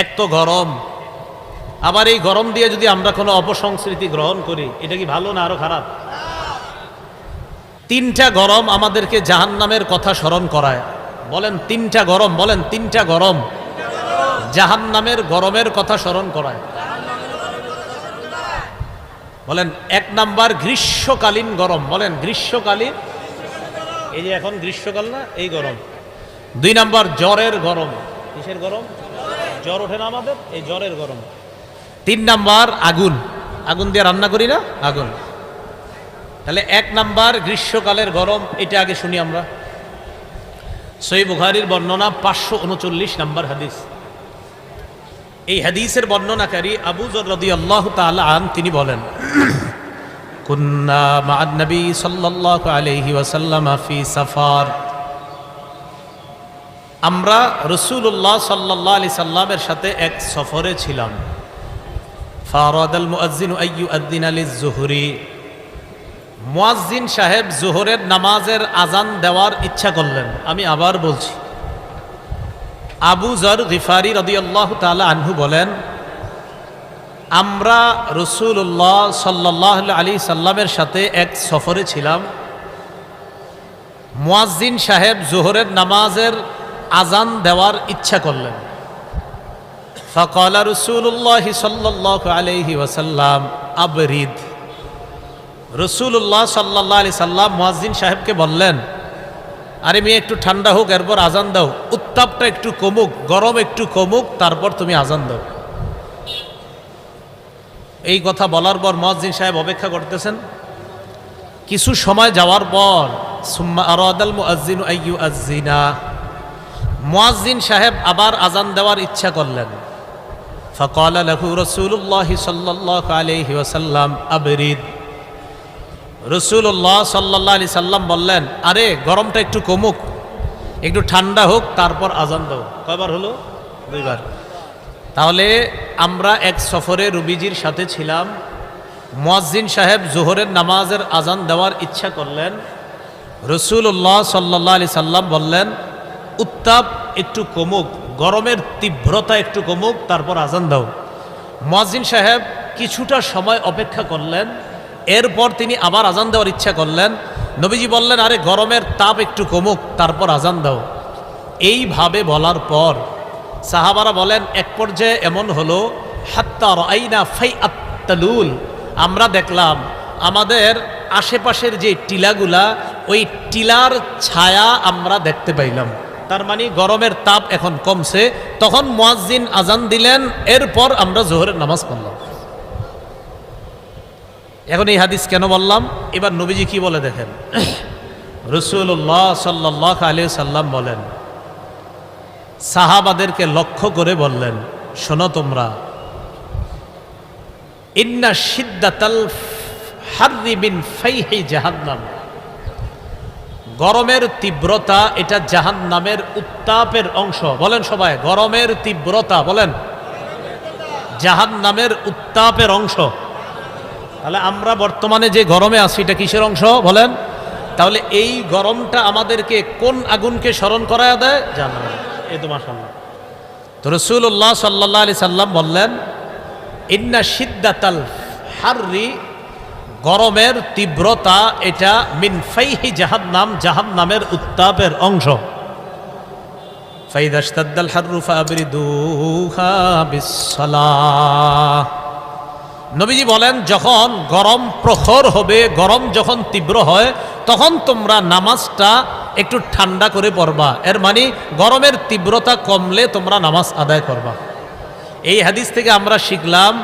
এক তো গরম। আবার এই গরম দিয়ে যদি আমরা কোনো অপসংস্কৃতি গ্রহণ করি, এটা কি ভালো না আরও খারাপ? তিনটা গরম আমাদেরকে জাহান্নামের কথা স্মরণ করায়। বলেন তিনটা গরম, বলেন তিনটা গরম। জাহান্নামের গরমের কথা স্মরণ করায়। বলেন এক নাম্বার গ্রীষ্মকালীন গরম। বলেন গ্রীষ্মকালীন। এই যে এখন গ্রীষ্মকাল না, এই গরম। দুই নাম্বার জ্বরের গরম। কিসের গরম? জ্বর ওঠে না আমাদের, এই জ্বরের গরম। তিন নাম্বার আগুন। আগুন দিয়ে রান্না করি না? আগুন। তাহলে এক নাম্বার গ্রীষ্মকালের গরম, এটা আগে শুনি আমরা। সই বুখারির বর্ণনা পাঁচশো উনচল্লিশ নাম্বার হাদিস। এই হাদিসের বর্ণনাকারী আবু জর রদি আল্লাহ আন, তিনি বলেন, কুন্না মা'আন নবী সাল্লাল্লাহু আলাইহি ওয়াসাল্লাম ফি সাফার। আমরা রসুল্লাহ সাল্লাহ আলি সাল্লামের সাথে এক সফরে ছিলাম। ফারাদ আল মুআজ্জিন আইয়ু আদ্দিন আলী জুহরি মুয়াজ্জিন সাহেব জোহরের নামাজের আজান দেওয়ার ইচ্ছা করলেন। আমি আবার বলছি, আবু জর গিফারি রদিয়াল্লাহ তালা আনহু বলেন, আমরা রসুল্লাহ সাল্লাহ আলী সাল্লামের সাথে এক সফরে ছিলাম। মুয়াজ্জিন সাহেব জোহরের নামাজের আজান দেওয়ার ইচ্ছা করলেন। ফকলা রসুল্লাহ সাল্লাহ আলহি ওয়াসাল্লাম, আবরিদ। রসুল্লাহ সাল্লাহ আলি সাল্লাম মুয়াজ্জিন সাহেবকে বললেন, আরে মেয়ে, একটু ঠান্ডা হোক, এরপর আজান দাও। উত্তাপটা একটু কমুক, গরম একটু কমুক, তারপর তুমি আজান দাও। এই কথা বলার পর মহাজিন সাহেব অপেক্ষা করতেছেন। কিছু সময় যাওয়ার পর, সুম্মা আরাদাল মুআজ্জিন আইয়ু আজ্জিনা। মোয়াজিন সাহেব আবার আজান দেওয়ার ইচ্ছা করলেন। ফকল রসুল্লাহ সাল্লাহ আলহি ওসাল্লাম আবরিদ। রসুল্লাহ সাল্লাহ আলি বললেন, আরে, গরমটা একটু কমুক, একটু ঠান্ডা হোক, তারপর আজান দাও। কয়বার হলো? দুইবার। তাহলে আমরা এক সফরে রুবিজির সাথে ছিলাম। মোয়াজ্জিন সাহেব জোহরের নামাজের আজান দেওয়ার ইচ্ছা করলেন। রসুল্লাহ সাল্লাহ আলি সাল্লাম বললেন উত্তাপ একটু কমুক, গরমের তীব্রতা একটু কমুক, তারপর আজান দাও। মুয়াজ্জিন সাহেব কিছুটা সময় অপেক্ষা করলেন, এরপর তিনি আবার আজান দেওয়ার ইচ্ছা করলেন। নবীজি বললেন, আরে, গরমের তাপ একটু কমুক, তারপর আজান দাও। এইভাবে বলার পর সাহাবারা বলেন, এক পর্যায়ে এমন হলো হাত্তার আইনা ফাই আত্তালুল আমরা দেখলাম, আমাদের আশেপাশের যে টিলাগুলা, ওই টিলার ছায়া আমরা দেখতে পাইলাম। তার মানে গরমের তাপ এখন কমছে। তখন মুয়াজ্জিন আজান দিলেন, এরপর আমরা জোহরের নামাজ পড়লাম। এখন এই হাদিস কেন বললাম? এবার নবীজি কি বলে দেখেন? রসুল্লাহ সাল্লাহ আলী সাল্লাম বলেন, সাহাবাদেরকে লক্ষ্য করে বললেন, শোনো তোমরা, ইন্না সিদ্দাতাল হার্রি বিন ফাইহি জাহান্নাম। গরমের তীব্রতা এটা জাহান্নামের উত্তাপের অংশ। বলেন সবাই, গরমের তীব্রতা, বলেন। জাহান্নামের উত্তাপের অংশ। তাহলে আমরা বর্তমানে যে গরমে আছি, এটা কিসের অংশ? বলেন। তাহলে এই গরমটা আমাদেরকে কোন আগুনকে স্মরণ করায় দেয়? জানা এ তো মাসাল্লাহ তো রসুল্লাহ সাল্লাহ আলি সাল্লাম বললেন, ইন্না সিদ্দাতাল হার্রি গরমের তীব্রতা এটা মিন ফাইহি জাহান্নাম, জাহান্নামের উত্তাপের অংশ। ফাইদাস্তাদ্দাল হাররু ফাবরিদুহা বিসসালাহ। নবীজি বলেন, যখন গরম প্রখর হবে, গরম যখন তীব্র হয়, তখন তোমরা নামাজটা একটু ঠান্ডা করে পড়বা। এর মানে গরমের তীব্রতা কমলে তোমরা নামাজ আদায় করবা। এই হাদিস থেকে আমরা শিখলাম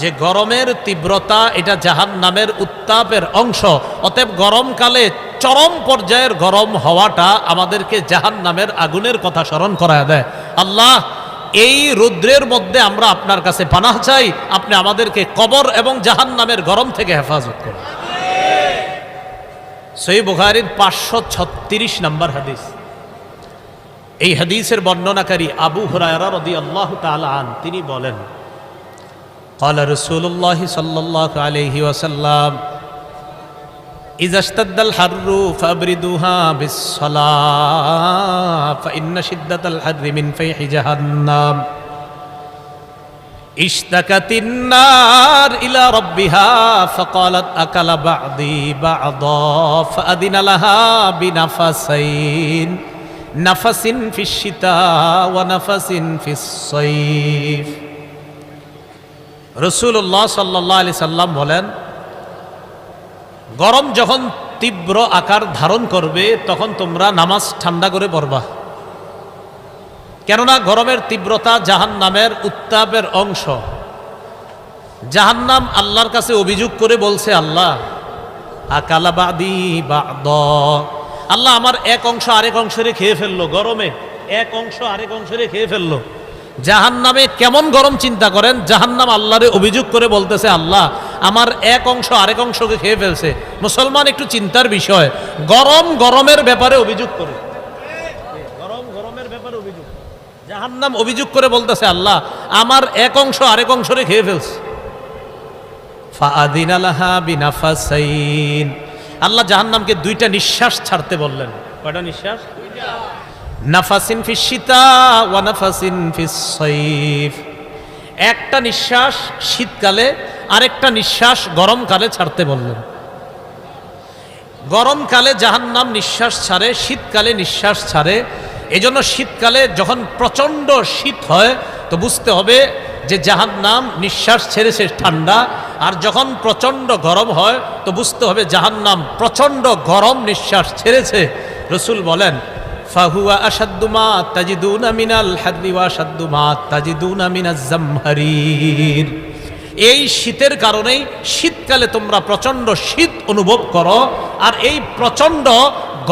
যে গরমের তীব্রতা এটা জাহান নামের উত্তাপের অংশ। অতএব গরমকালে চরম পর্যায়ের গরম হওয়াটা আমাদেরকে জাহান নামের আগুনের কথা স্মরণ করা দেয়। আল্লাহ, এই রুদ্রের মধ্যে আমরা আপনার কাছে পানাহ চাই, আপনি আমাদেরকে কবর এবং জাহান নামের গরম থেকে হেফাজত করুন। সই বুখারির পাঁচশো ছত্রিশ নম্বর হাদিস। এই হাদিসের বর্ণনাকারী আবু হুরায়রা রদি আল্লাহ আন, তিনি বলেন قال رسول الله صلى الله عليه وسلم إذا اشتد الحر فأبردوها بالصلاة فإن شدة الحر من فيح جهنم اشتكت النار إلى ربها فقالت أكل بعضي بعضا فأذن لها بنفسين نفس في الشتاء ونفس في الصيف রসুল্লাহ সাল্লাহ আলি সাল্লাম বলেন, গরম যখন তীব্র আকার ধারণ করবে, তখন তোমরা নামাজ ঠান্ডা করে পড়বা। কেননা গরমের তীব্রতা জাহান নামের উত্তাপের অংশ। জাহান্নাম আল্লাহর কাছে অভিযোগ করে বলছে, আল্লাহ আকালাবাদি বাদ। আল্লাহ আমার এক অংশ আরেক অংশরে খেয়ে ফেলল গরমে, এক অংশ আরেক অংশরে খেয়ে ফেলল। জাহান নামে কেমন গরম চিন্তা করেন? জাহান্নাম আল্লাহরে অভিযোগ করে বলতেছে, আল্লাহ, আমার এক অংশ আরেক অংশকে খেয়ে ফেলছে। মুসলমান একটু চিন্তার বিষয়। গরম গরমের ব্যাপারে অভিযোগ করে গরম গরমের ব্যাপারে অভিযোগ। জাহান্নাম অভিযোগ করে বলতেছে, আল্লাহ, আমার এক অংশ আরেক অংশরে খেয়ে ফেলছে। ফাআদিন আলাহা বিনাফাসাইন। আল্লাহ জাহান্নামকে দুইটা নিঃশ্বাস ছাড়তে বললেন। কয়টা নিঃশ্বাস? নাফাসিন ফিস শীতা ওয়া নাফাসিন ফিস সাইফ একটা নিঃশ্বাস শীতকালে, আরেকটা নিঃশ্বাস গরমকালে ছাড়তে বললেন। গরমকালে জাহান্নাম নিঃশ্বাস ছাড়ে, শীতকালে নিঃশ্বাস ছাড়ে। এজন্য শীতকালে যখন প্রচণ্ড শীত হয়, তো বুঝতে হবে যে জাহান্নাম নিঃশ্বাস ছেড়েছে ঠান্ডা। আর যখন প্রচণ্ড গরম হয়, তো বুঝতে হবে জাহান্নাম প্রচণ্ড গরম নিঃশ্বাস ছেড়েছে। রসুল বলেন ফাহুয়া জামহারির। এই শীতের কারণেই শীতকালে তোমরা প্রচণ্ড শীত অনুভব করো, আর এই প্রচণ্ড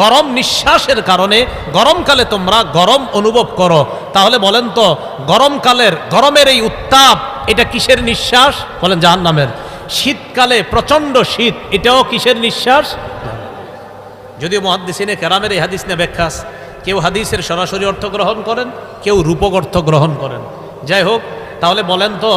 গরম নিঃশ্বাসের কারণে গরমকালে তোমরা গরম অনুভব করো। তাহলে বলেন তো, গরমকালের, গরমের এই উত্তাপ, এটা কিসের নিঃশ্বাস? বলেন জাহান নামের শীতকালে প্রচণ্ড শীত, এটাও কিসের নিঃশ্বাস? যদিও মহাদ্দিসিনে কেরামের এই হাদিস নিয়ে ব্যাখ্যাস কেউ হাদিসের সরাসরি অর্থ গ্রহণ করেন, কেউ রূপক অর্থ গ্রহণ করেন। যাই হোক, তাহলে বলেন তো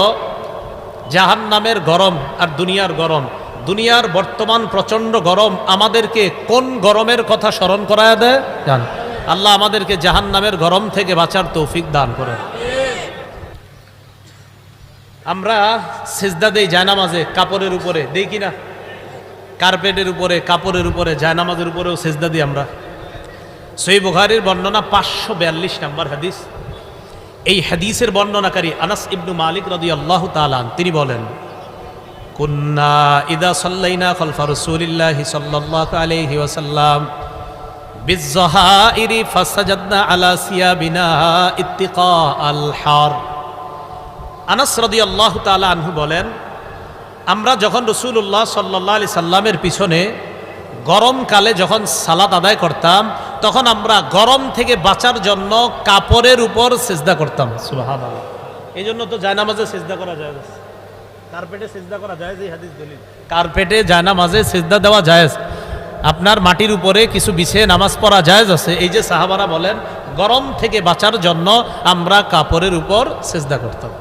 জাহান নামের গরম আর দুনিয়ার গরম, দুনিয়ার বর্তমান প্রচণ্ড গরম আমাদেরকে কোন গরমের কথা স্মরণ করায় দেয়? জান। আল্লাহ আমাদেরকে জাহান নামের গরম থেকে বাঁচার তৌফিক দান করেন। আমরা সেজদা দেই জায়নামাজে, কাপড়ের উপরে, দেই কিনা কার্পেটের উপরে, কাপড়ের উপরে, জায়নামাজের উপরেও সেজদা দিই আমরা। সই বুখারির বর্ণনা পাঁচশো বিয়াল্লিশ নাম্বার হাদিস। এই হাদিসের বর্ণনাকারী আনাস ইবনু মালিক রদি আল্লাহ তালান তিনি বলেন, কুন্না ইদা সাল্লাইনা খলফা রসুলিল্লাহি সাল্লাল্লাহু আলাইহি ওয়াসাল্লাম, বিজ্জাহাইরি ফাসাজাদনা আলা সিয়াবিনা ইত্তিকা আল হার। আনাস রাদিয়াল্লাহু তাআলা আনহু বলেন, আমরা যখন রসুল্লাহ সাল্লাহ আলি সাল্লামের পিছনে গরমকালে যখন সালাদ আদায় করতাম তখন আমরা গরম থেকে বাঁচার জন্য কাপড়ের উপর সেজদা করতাম। সুবাহান এই জন্য তো জায়নামাজে সেজদা করা যায়। কার্পেটে সেজদা করা যায় এই হাদিস দলিল। কার্পেটে জায়নামাজে সেজদা দেওয়া যায়। আপনার মাটির উপরে কিছু বিছিয়ে নামাজ পড়া জায়েজ আছে। এই যে সাহাবারা বলেন গরম থেকে বাঁচার জন্য আমরা কাপড়ের উপর সেজদা করতাম।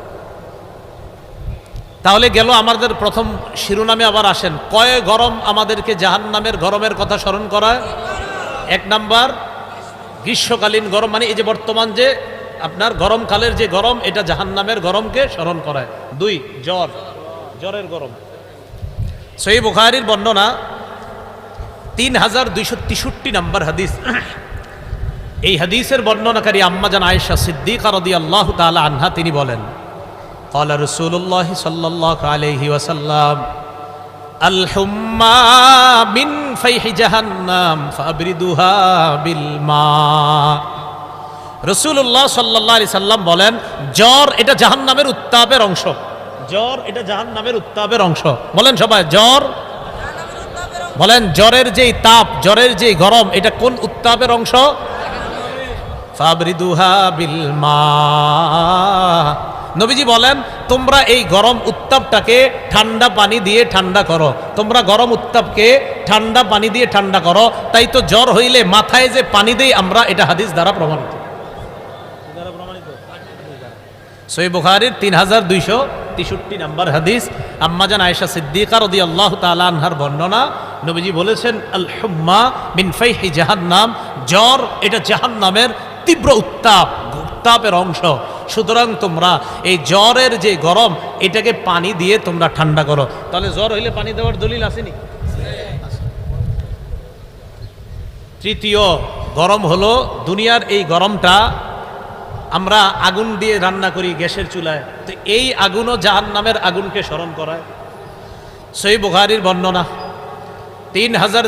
তাহলে গেল আমাদের প্রথম শিরোনামে আবার আসেন। কয় গরম আমাদেরকে জাহান নামের গরমের কথা স্মরণ করায়? এক নাম্বার, গ্রীষ্মকালীন গরম মানে এই যে বর্তমান যে আপনার গরমকালের যে গরম, এটা জাহান নামের গরমকে স্মরণ করায়। দুই, জ্বর, জ্বরের গরম। সই বুখারির বর্ণনা, তিন হাজার দুইশো তেষট্টি নাম্বার হাদিস। এই হাদিসের বর্ণনাকারী আম্মাজান আয়েশা সিদ্দিক রদি আল্লাহ তালা আনহা, তিনি বলেন قال رسول الله صلى الله عليه وسلم الحمى من فيح جهنم فأبردها بالماء রসুল্লাহ সাল্লাহ আলি সাল্লাম বলেন জ্বর এটা জাহান নামের উত্তাপের অংশ জ্বর এটা জাহান নামের উত্তাপের অংশ বলেন সবাই জ্বর বলেন জ্বরের যেই তাপ জ্বরের যেই গরম এটা কোন উত্তাপের অংশ ফাবরিদুহা বিল মা নবীজি বলেন, তোমরা এই গরম উত্তাপটাকে ঠান্ডা পানি দিয়ে ঠান্ডা করো। তোমরা গরম উত্তাপকে ঠান্ডা পানি দিয়ে ঠান্ডা করো। তাই তো জ্বর হইলে মাথায় যে পানি দেই আমরা, এটা হাদিস দ্বারা প্রমাণিত। সই বুখারির তিন হাজার দুইশো তেষট্টি নাম্বার হাদিস। আম্মাজান আয়েশা সিদ্দিকা রদি আল্লাহ তালানহার বর্ণনা। নবীজি বলেছেন আল হুম্মা মিন জাহান্নাম। জ্বর, এটা জাহান্নামের তীব্র উত্তাপ, উত্তাপের অংশ। সুতরাং তোমরা এই জ্বরের যে গরম, এটাকে পানি দিয়ে তোমরা ঠান্ডা করো। তাহলে জ্বর হইলে পানি দেওয়ার দলিল আসেনি তৃতীয়, গরম হলো, দুনিয়ার এই গরমটা আমরা আগুন দিয়ে রান্না করি গ্যাসের চুলায়। তো এই আগুনও জাহান নামের আগুনকে স্মরণ করায়। সেই বুখারির বর্ণনা। তিন হাজার